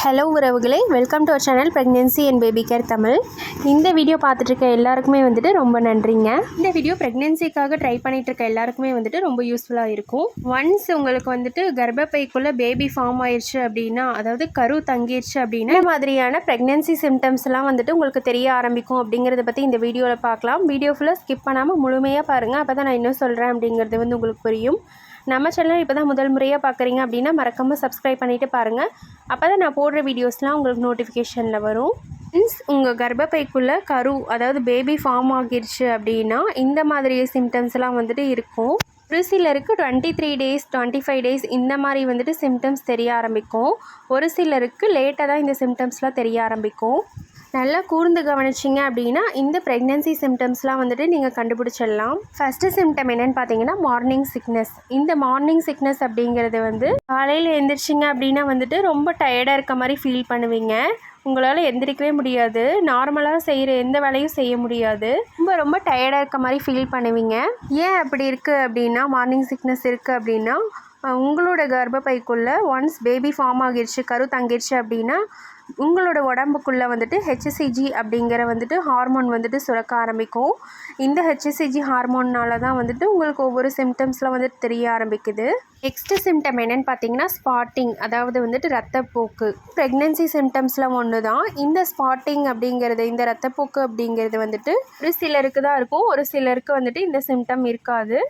Hello உறவுகளே welcome to our channel pregnancy and baby care Tamil இந்த video பார்த்துட்டு இருக்க எல்லாருக்குமே வந்துட்டு ரொம்ப நன்றிங்க. இந்த வீடியோ ப்ரெக்னென்சிக்காக ட்ரை பண்ணிட்டு இருக்க எல்லாருக்குமே வந்துட்டு ரொம்ப யூஸ்ஃபுல்லாக இருக்கும். ஒன்ஸ் உங்களுக்கு வந்துட்டு கர்ப்பப்பைக்குள்ளே பேபி ஃபார்ம் ஆயிடுச்சு அப்படின்னா அதாவது கரு தங்கிடுச்சு அப்படின்னா மாதிரியான ப்ரெக்னென்சி சிம்டம்ஸ்லாம் வந்துட்டு உங்களுக்கு தெரிய ஆரம்பிக்கும் அப்படிங்கிறத பற்றி இந்த வீடியோவில் பார்க்கலாம். வீடியோ ஃபுல்லாக ஸ்கிப் பண்ணாமல் முழுமையாக பாருங்கள் அப்போ தான் நான் இன்னும் சொல்கிறேன் அப்படிங்கிறது வந்து உங்களுக்கு புரியும். நம்ம சேனல் இப்போ தான் முதல் முறையாக பார்க்குறீங்க அப்படின்னா மறக்காமல் சப்ஸ்கிரைப் பண்ணிவிட்டு பாருங்கள் அப்போ தான் நான் போடுற வீடியோஸ்லாம் உங்களுக்கு நோட்டிஃபிகேஷனில் வரும். மீன்ஸ் உங்கள் கர்ப்பப்பைக்குள்ளே கரு அதாவது பேபி ஃபார்ம் ஆகிருச்சு அப்படின்னா இந்த மாதிரி சிம்டம்ஸ்லாம் வந்துட்டு இருக்கும். ஒரு சிலருக்கு twenty three days twenty five days இந்த மாதிரி வந்துட்டு சிம்டம்ஸ் தெரிய ஆரம்பிக்கும். ஒரு சிலருக்கு லேட்டாக தான் இந்த சிம்டம்ஸ்லாம் தெரிய ஆரம்பிக்கும். நல்லா கூர்ந்து கவனிச்சிங்க அப்படின்னா இந்த ப்ரெக்னென்சி சிம்டம்ஸ்லாம் வந்துட்டு நீங்கள் கண்டுபிடிச்சிடலாம். ஃபஸ்ட்டு சிம்டம் என்னென்னு பார்த்தீங்கன்னா மார்னிங் சிக்னஸ் இந்த மார்னிங் சிக்னஸ் அப்படிங்கிறது வந்து காலையில் எழுந்திரிச்சிங்க அப்படின்னா வந்துட்டு ரொம்ப டயர்டாக இருக்க மாதிரி ஃபீல் பண்ணுவீங்க. உங்களால் எந்திரிக்கவே முடியாது. நார்மலாக செய்கிற எந்த வேலையும் செய்ய முடியாது. ரொம்ப ரொம்ப டயர்டாக இருக்க மாதிரி ஃபீல் பண்ணுவீங்க. ஏன் அப்படி இருக்குது அப்படின்னா மார்னிங் சிக்னஸ் இருக்குது அப்படின்னா உங்களோட கர்ப்பப்பைக்குள்ளே ஒன்ஸ் பேபி ஃபார்ம் ஆகிருச்சு கரு தங்கிருச்சு அப்படின்னா உங்களோட உடம்புக்குள்ளே வந்துட்டு ஹெச்எஸ்சிஜி அப்படிங்கிற வந்துட்டு ஹார்மோன் வந்துட்டு சுரக்க ஆரம்பிக்கும். இந்த ஹெச்எஸ்சிஜி ஹார்மோன்னால தான் வந்துட்டு உங்களுக்கு ஒவ்வொரு சிம்டம்ஸ்லாம் வந்துட்டு தெரிய ஆரம்பிக்குது. நெக்ஸ்ட்டு சிம்டம் என்னென்னு பார்த்தீங்கன்னா ஸ்பாட்டிங் அதாவது வந்துட்டு ரத்தப்போக்கு ப்ரெக்னென்சி சிம்டம்ஸ்லாம் ஒன்று தான் இந்த ஸ்பாட்டிங் அப்படிங்கிறது இந்த ரத்தப்போக்கு அப்படிங்கிறது வந்துட்டு ஒரு சிலருக்கு தான் இருக்கும். ஒரு சிலருக்கு வந்துட்டு இந்த சிம்டம் இருக்காது.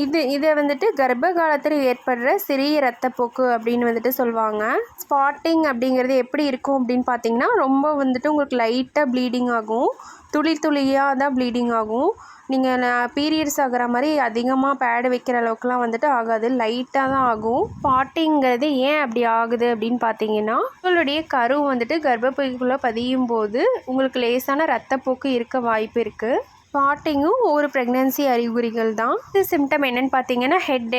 இது இதை வந்துட்டு கர்ப்ப காலத்தில் ஏற்படுற சிறிய ரத்தப்போக்கு அப்படின்னு வந்துட்டு சொல்லுவாங்க. ஸ்பாட்டிங் அப்படிங்கிறது எப்படி இருக்கும் அப்படின்னு பார்த்தீங்கன்னா ரொம்ப வந்துட்டு உங்களுக்கு லைட்டாக ப்ளீடிங் ஆகும். துளி துளியாக தான் ப்ளீடிங் ஆகும். நீங்கள் பீரியட்ஸ் ஆகிற மாதிரி அதிகமாக பேடு வைக்கிற அளவுக்குலாம் வந்துட்டு ஆகாது. லைட்டாக தான் ஆகும். ஸ்பாட்டிங்கிறது ஏன் அப்படி ஆகுது அப்படின்னு பார்த்தீங்கன்னா உங்களுடைய கரு வந்துட்டு கர்ப்பப்பைக்குள்ளே பதியும் போது உங்களுக்கு லேசான ரத்தப்போக்கு இருக்க வாய்ப்பு இருக்குது ஸ்பாட்டிங்கும் ஒரு ப்ரெக்னென்சி அறிகுறிகள் தான் இது சிம்டம் என்னன்னு பார்த்தீங்கன்னா ஹெட்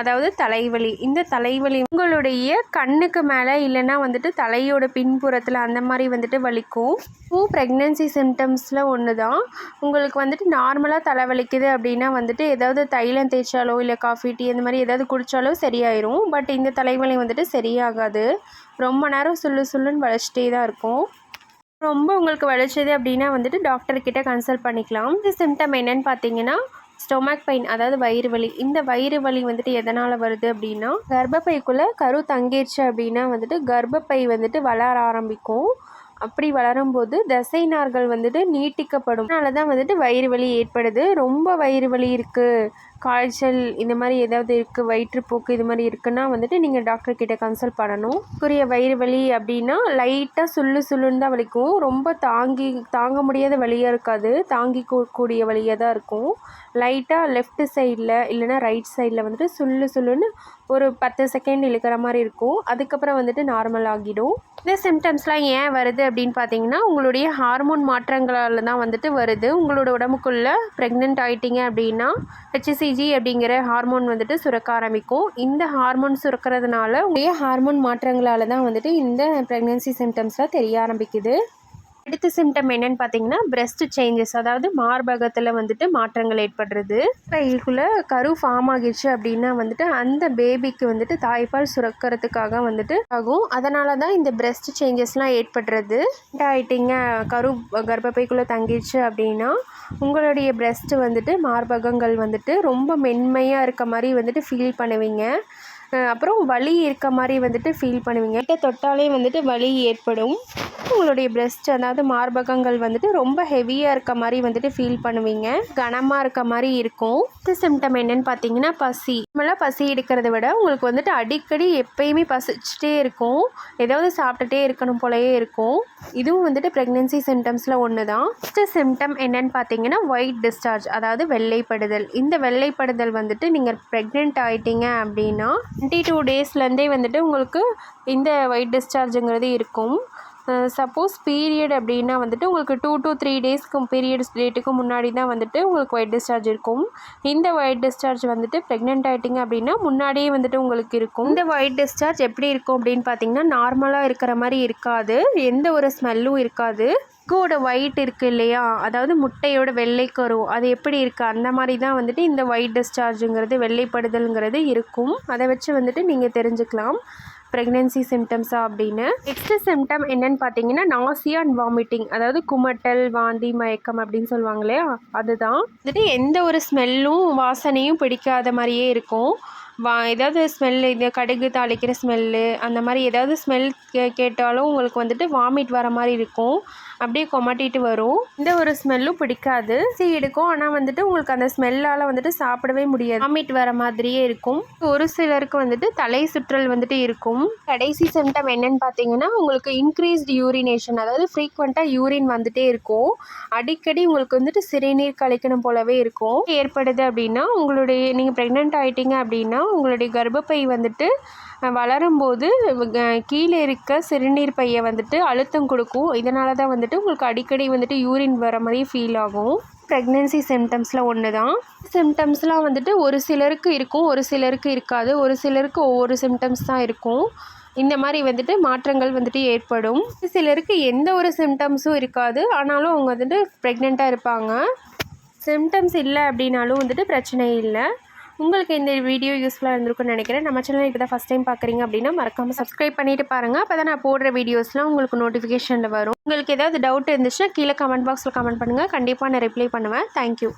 அதாவது தலைவலி. இந்த தலைவலி உங்களுடைய கண்ணுக்கு மேலே இல்லைன்னா வந்துட்டு தலையோட பின்புறத்தில் அந்த மாதிரி வந்துட்டு வலிக்கும். பூ ப்ரெக்னென்சி சிம்டம்ஸில் ஒன்று தான் உங்களுக்கு வந்துட்டு நார்மலாக தலைவலிக்குது அப்படின்னா வந்துட்டு ஏதாவது தைலம் தேய்ச்சாலோ இல்லை காஃபி டீ அந்த மாதிரி ஏதாவது குடித்தாலோ சரியாயிரும். பட் இந்த தலைவலி வந்துட்டு சரியாகாது. ரொம்ப நேரம் சுள்ளு சுள்ளுன்னு வலிச்சிட்டே தான் இருக்கும். ரொம்ப உங்களுக்கு வலிச்சது அப்படின்னா வந்துட்டு டாக்டர்கிட்ட கன்சல்ட் பண்ணிக்கலாம். இந்த சிம்டம் என்னன்னு பார்த்தீங்கன்னா ஸ்டொமக் பெயின் அதாவது வயிறு வலி. இந்த வயிறு வலி வந்துட்டு எதனால் வருது அப்படின்னா கர்ப்பப்பைக்குள்ளே கரு தங்கிருச்சு அப்படின்னா வந்துட்டு கர்ப்பப்பை வந்துட்டு வளர ஆரம்பிக்கும். அப்படி வளரும்போது தசை நார்கள் வந்துட்டு நீட்டிக்கப்படும். அதனால தான் வந்துட்டு வயிறு வலி ஏற்படுது. ரொம்ப வயிறு வலி இருக்குது காய்ச்சல் இந்த மாதிரி ஏதாவது இருக்குது வயிற்றுப்போக்கு இது மாதிரி இருக்குன்னா வந்துட்டு நீங்கள் டாக்டர் கிட்ட கன்சல்ட் பண்ணணும். குறிய வயிறு வலி அப்படின்னா லைட்டாக சுள்ளு சுள்ளுன்னு தான் வலிக்கும். ரொம்ப தாங்கி தாங்க முடியாத வழியாக இருக்காது. தாங்கி கூடிய வழியாக தான் இருக்கும். லைட்டாக லெஃப்ட் சைடில் இல்லைன்னா ரைட் சைடில் வந்துட்டு சுள்ளு சுள்ளுன்னு ஒரு பத்து செகண்ட் இழுக்கிற மாதிரி இருக்கும். அதுக்கப்புறம் வந்துட்டு நார்மல் ஆகிடும். இந்த சிம்டம்ஸ்லாம் ஏன் வருது அப்படின்னு பார்த்தீங்கன்னா உங்களுடைய ஹார்மோன் மாற்றங்களால் தான் வந்துட்டு வருது. உங்களோட உடம்புக்குள்ளே ப்ரெக்னென்ட் ஆயிட்டீங்க அப்படின்னா ஹெச்சிசிஜி அப்படிங்கிற ஹார்மோன் வந்துட்டு சுரக்க ஆரம்பிக்கும். இந்த ஹார்மோன் சுரக்கிறதுனால உங்களுடைய ஹார்மோன் மாற்றங்களால் தான் வந்துட்டு இந்த ப்ரெக்னென்சி சிம்டம்ஸ்லாம் தெரிய ஆரம்பிக்குது. அடுத்த சிம்டம் என்னன்னு பார்த்தீங்கன்னா breast சேஞ்சஸ் அதாவது மார்பகத்தில் வந்துட்டு மாற்றங்கள் ஏற்படுறது. கைக்குள்ளே கரு ஃபார்ம் ஆகிடுச்சு அப்படின்னா வந்துட்டு அந்த பேபிக்கு வந்துட்டு தாய்ப்பால் சுரக்கிறதுக்காக வந்துட்டு ஆகும். அதனால தான் இந்த breast சேஞ்சஸ்லாம் ஏற்படுறது. ஆயிட்டீங்க கரு கர்ப்பப்பைக்குள்ளே தங்கிடுச்சு அப்படின்னா உங்களுடைய breast வந்துட்டு மார்பகங்கள் வந்துட்டு ரொம்ப மென்மையாக இருக்க மாதிரி வந்துட்டு ஃபீல் பண்ணுவீங்க. அப்புறம் வலி இருக்க மாதிரி வந்துட்டு ஃபீல் பண்ணுவீங்க. கிட்ட தொட்டாலே வந்துட்டு வலி ஏற்படும். உங்களுடைய பிரஸ்ட் அதாவது மார்பகங்கள் வந்துட்டு ரொம்ப ஹெவியாக இருக்க மாதிரி வந்துட்டு ஃபீல் பண்ணுவீங்க. கனமாக இருக்க மாதிரி இருக்கும். இந்த சிம்டம் என்னன்னு பார்த்தீங்கன்னா பசி. நம்மளாம் பசி எடுக்கிறத விட உங்களுக்கு வந்துட்டு அடிக்கடி எப்பயுமே பசிச்சுட்டே இருக்கும். ஏதாவது சாப்பிட்டுட்டே இருக்கணும் போலயே இருக்கும். இதுவும் வந்துட்டு ப்ரெக்னென்சி சிம்டம்ஸில் ஒன்று தான் ஃபஸ்ட்டு சிம்டம் என்னன்னு பார்த்தீங்கன்னா ஒயிட் டிஸ்சார்ஜ் அதாவது வெள்ளைப்படுதல். இந்த வெள்ளைப்படுதல் வந்துட்டு நீங்கள் ப்ரெக்னென்ட் ஆகிட்டீங்க அப்படின்னா டுவெண்ட்டி டூ டேஸ்லேருந்தே வந்துட்டு உங்களுக்கு இந்த ஒயிட் டிஸ்சார்ஜுங்கிறது இருக்கும். சப்போஸ் பீரியட் அப்படின்னா வந்துட்டு உங்களுக்கு டூ டு த்ரீ டேஸ்க்கு பீரியட்ஸ் டேட்டுக்கு முன்னாடி தான் வந்துட்டு உங்களுக்கு ஒயிட் டிஸ்சார்ஜ் இருக்கும். இந்த ஒயிட் டிஸ்சார்ஜ் வந்துட்டு ப்ரெக்னென்ட் ஆகிட்டிங்க அப்படின்னா முன்னாடியே வந்துட்டு உங்களுக்கு இருக்கும். இந்த ஒயிட் டிஸ்சார்ஜ் எப்படி இருக்கும் அப்படின்னு பார்த்தீங்கன்னா நார்மலாக இருக்கிற மாதிரி இருக்காது. எந்த ஒரு ஸ்மெல்லும் இருக்காது. எக்கோட ஒயிட் இருக்குது இல்லையா? அதாவது முட்டையோட வெள்ளைக்கரு அது எப்படி இருக்குது அந்த மாதிரி தான் வந்துட்டு இந்த ஒயிட் டிஸ்சார்ஜுங்கிறது வெள்ளைப்படுதல்ங்கிறது இருக்கும். அதை வச்சு வந்துட்டு நீங்கள் தெரிஞ்சுக்கலாம். ப்ரெக்னென்சி சிம்டம்ஸா அப்படின்னு. நெக்ஸ்ட் சிம்டம் என்னன்னு பார்த்தீங்கன்னா நாசியா அண்ட் வாமிட்டிங் அதாவது குமட்டல் வாந்தி மயக்கம் அப்படின்னு சொல்லுவாங்க இல்லையா? அதுதான். வந்துட்டு எந்த ஒரு ஸ்மெல்லும் வாசனையும் பிடிக்காத மாதிரியே இருக்கும். வா ஏதாவது ஸ்மெல்லு இது கடுகு தாளிக்கிற ஸ்மெல்லு அந்த மாதிரி ஏதாவது ஸ்மெல் கே கேட்டாலும் உங்களுக்கு வந்துட்டு வாமிட் வர மாதிரி இருக்கும். அப்படியே கொமட்டிட்டு வரும். இந்த ஒரு ஸ்மெல்லும் பிடிக்காது. சி எடுக்கும். ஆனால் வந்துட்டு உங்களுக்கு அந்த ஸ்மெல்லால் வந்துட்டு சாப்பிடவே முடியாது. வாமிட் வர மாதிரியே இருக்கும். ஒரு சிலருக்கு வந்துட்டு தலை சுற்றல் வந்துட்டு இருக்கும். கடைசி சிம்டம் என்னன்னு பார்த்தீங்கன்னா உங்களுக்கு இன்க்ரீஸ்டு யூரினேஷன் அதாவது ஃப்ரீக்வெண்ட்டாக யூரின் வந்துட்டே இருக்கும். அடிக்கடி உங்களுக்கு வந்துட்டு சிறுநீர் கழிக்கணும் போலவே இருக்கும். ஏற்படுது அப்படின்னா உங்களுடைய நீங்கள் ப்ரெக்னென்ட் ஆகிட்டீங்க அப்படின்னா உங்களுடைய கர்ப்பப்பை வந்துட்டு வளரும்போது கீழே இருக்க சிறுநீர் பையை வந்துட்டு அழுத்தம் கொடுக்கும். இதனால தான் வந்துட்டு உங்களுக்கு அடிக்கடி வந்துட்டு யூரின் வர மாதிரி ஃபீல் ஆகும். ப்ரெக்னென்சி சிம்டம்ஸில் ஒன்று தான். சிம்டம்ஸ்லாம் வந்துட்டு ஒரு சிலருக்கு இருக்கும் ஒரு சிலருக்கு இருக்காது. ஒரு சிலருக்கு ஒவ்வொரு சிம்டம்ஸ் தான் இருக்கும். இந்த மாதிரி வந்துட்டு மாற்றங்கள் வந்துட்டு ஏற்படும். சிலருக்கு எந்த ஒரு சிம்டம்ஸும் இருக்காது. ஆனாலும் அவங்க வந்துட்டு ப்ரெக்னெண்ட்டாக இருப்பாங்க. சிம்டம்ஸ் இல்லை அப்படின்னாலும் வந்துட்டு பிரச்சனை இல்லை. உங்களுக்கு இந்த வீடியோ யூஸ்ஃபுல்லாக இருந்திருக்கும்னு நினைக்கிறேன். நம்ம சேனல் இப்போ தான் ஃபஸ்ட் டைம் பார்க்குறீங்க அப்படின்னா மறக்காமல் சப்ஸ்கிரைப் பண்ணிட்டு பாருங்கள் அப்போ தான் நான் போடுற வீடியோஸ்லாம் உங்களுக்கு நோட்டிஃபிகேஷனில் வரும். உங்களுக்கு ஏதாவது டவுட் இருந்துச்சுன்னா கீழே கமெண்ட் பாக்ஸில் கமெண்ட் பண்ணுங்கள் கண்டிப்பாக நான் ரிப்ளை பண்ணுவேன். தேங்க்யூ